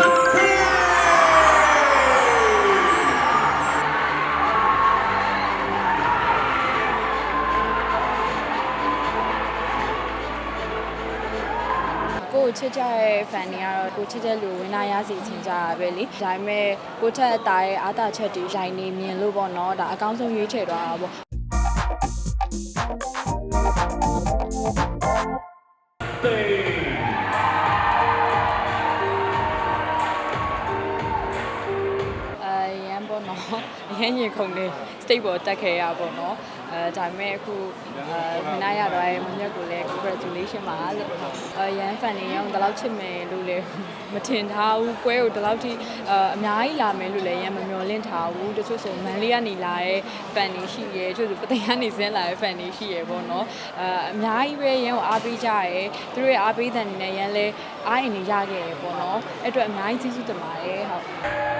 ကိုယ်ချစ်ကြတဲ့ fan တွေကတော့ကိုချစ်တဲ့လူဝင်လာရစီချင်ကြတာပဲလေဒါပေမဲ့ကိုထက်အသားရဲ့အာသာချက်တွေရိုင်းနေမြင်လို့ပေါ့နော်ဒါအကောင်းဆုံးရွေးချယ်သွားတာပေါ့ န်ပေါ့နော်ရန်ရင်ခုန်နေ state ပေါ်တက်ခဲ့ရပေါ့နော်အဲဒါပေမဲ့အခုအဲဝင်လာရတော့ရဲ့မမြတ်ကိုလည်း congratulation ပါလို့အဲရန် fan တွေရောဒီလောက်ချစ်မယ်လို့လည်းမထင်ထားဘူးပွဲကိုဒီလောက်ထိအဲအများကြီးလာမယ်လို့လည်းရန်မမျှော်လင့်ထားဘူးတချို့ဆိုမန်လေးကနေလာတဲ့ fan တွေရှိရဲတချို့ဆိုပသိမ်ကနေဆင်းလာတဲ့ fan တွေရှိရဲပေါ့နော်အဲအများကြီးပဲရန်ကိုအားပေးကြရဲသူတို့ရဲ့အားပေးတဲ့အနေနဲ့ရန်လည်းအားရင်နေရခဲ့ရပေါ့နော်အဲ့အတွက်အများကြီးကျေးဇူးတင်ပါတယ်ဟုတ်တ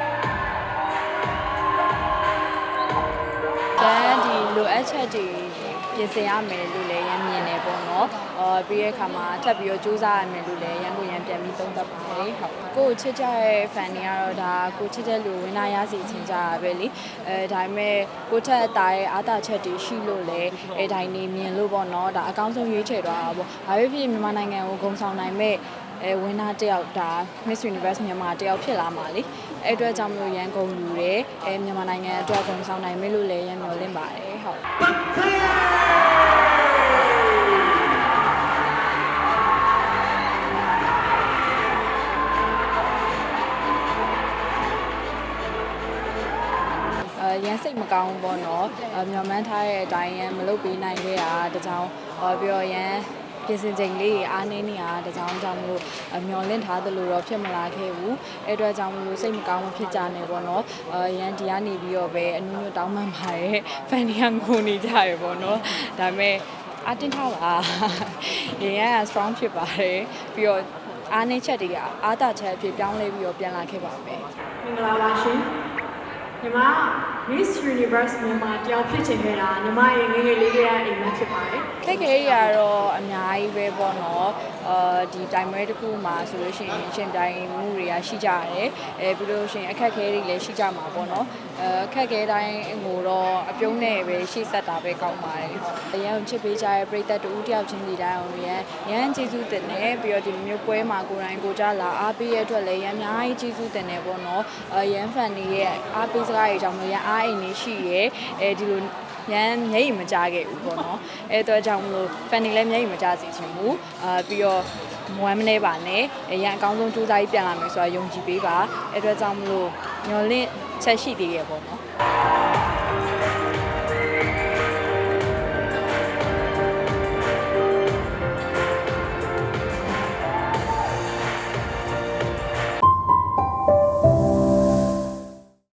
အပ်ချက်တွေပြင်ဆင်ရမယ်လို့လည်းရမ်းမြင်နေပေါ့နော်။အော်ပြီးရဲ့အခါမှာထပ်ပြီးတော့စူးစမ်းရမယ်လို့လည်းရမ်းကိုရမ်းပြန်ပြီးသုံးသပ်ပါတယ်။ဟုတ်။ကိုယ်ချစ်ကြတဲ့ fan တွေကတော့ဒါကိုချစ်တဲ့လူဝင်လာရစီချင်ကြတာပဲလေ။အဲဒါပေမဲ့ကိုထက်အသားရဲ့အာသာချက်တွေရှိလို့လည်းအဲတိုင်းနေမြင်လို့ပေါ့နော်။ဒါအကောင်းဆုံးရွေးချယ်သွားတာပေါ့။ဘာဖြစ်ဖြစ်မြန်မာနိုင်ငံကိုဂုဏ်ဆောင်နိုင်မဲ့အဲဝင်းနာတယောက်ဒါ Miss Universe မြန်မာတယောက်ဖြစ်လာမှာလေ အဲ့အတွက်ကြောင့်မလို့ရန်ကုန်လူတယ်အဲမြန်မာနိုင်ငံအတွက်ဂုဏ်ဆောင်နိုင်မယ်လို့လည်းရန်မျှော်လင့်ပါတယ်ဟုတ်အဲရန်စိတ်မကောင်းဘူးပေါ့နော်အဲမျော်မှန်းထားတဲ့အတိုင်းရန်မလုပ်ပေးနိုင်ခဲ့တာတကြောင်ဟောပြီးတော့ရန် ပြင်ဆင်ချိန်လေးအားနည်းနေတာတကြောင်ကြောင့်မလို့အမျော်လင့်ထားသလိုတော့ဖြစ်မလာခဲ့ဘူးအဲ့အတွက်ကြောင့်မလို့စိတ်မကောင်းမဖြစ်ကြနဲ့ပေါ့နော်အဲရန်ဒီကနေပြီးတော့ပဲအနုညွတ်တောင်းမှန်ပါတယ်ဖန်တွေကငိုနေကြရပေါ့နော်ဒါပေမဲ့အတင်းထားပါရန်က strong ဖြစ်ပါတယ်ပြီးတော့အားနည်းချက်တွေကအားသာချက်အဖြစ်ပြောင်းလဲပြီးတော့ပြန်လာခဲ့ပါမယ်မင်္ဂလာပါရှင်ညီမ Miss Universe မြန်မာတယောက်ဖြစ်ချင်ခဲ့တာညီမရဲ့ငယ်ငယ်လေးကအိမ်မက်ဖြစ်ပါတယ်ခက်ခဲရတော့အများကြီးပဲပေါ့နော်အာဒီတိုင်မဲတစ်ခုမှာဆိုလို့ရှိရင်ရှင်တိုင်မှုတွေကရှိကြရတယ်အဲပြီးလို့ရှိရင်အခက်ခဲတွေလည်းရှိကြမှာပေါ့နော်အဲအခက်ခဲတိုင်းကိုတော့အပြုံးနဲ့ပဲရှေ့ဆက်တာပဲကောင်းပါတယ်အရန်ချစ်ပေးကြတဲ့ပရိသတ်တူတယောက်ချင်းစီတိုင်းအောင်ရန်ရန်ကျေးဇူးတင်တယ်ပြီးတော့ဒီလိုမျိုးပွဲမှာကိုယ်တိုင်ကိုကြလာအားပေးရတဲ့အတွက်လည်းရန်အများကြီးကျေးဇူးတင်တယ်ပေါ့နော်အရန်ဖန်တွေရဲ့အားပေးစကားတွေကြောင့်မလို့ရန်အားအိမ်နေရှိရဲအဲဒီလိုရမ်းမျက်ရည်မကြခဲ့ဘူးပေါ့နော်အဲတော့ကြောင့်မလို့ fan တွေလည်းမျက်ရည်မကြစေချင်ဘူးအာပြီးတော့မဝမ်းမနေပါနဲ့အရင်အကောင်းဆုံးစူးစမ်းပြီးပြန်လာမယ်ဆိုတာယုံကြည်ပေးပါအဲတော့ကြောင့်မလို့ညှော်လင့်ချက်ရှိသေးရပေါ့နော်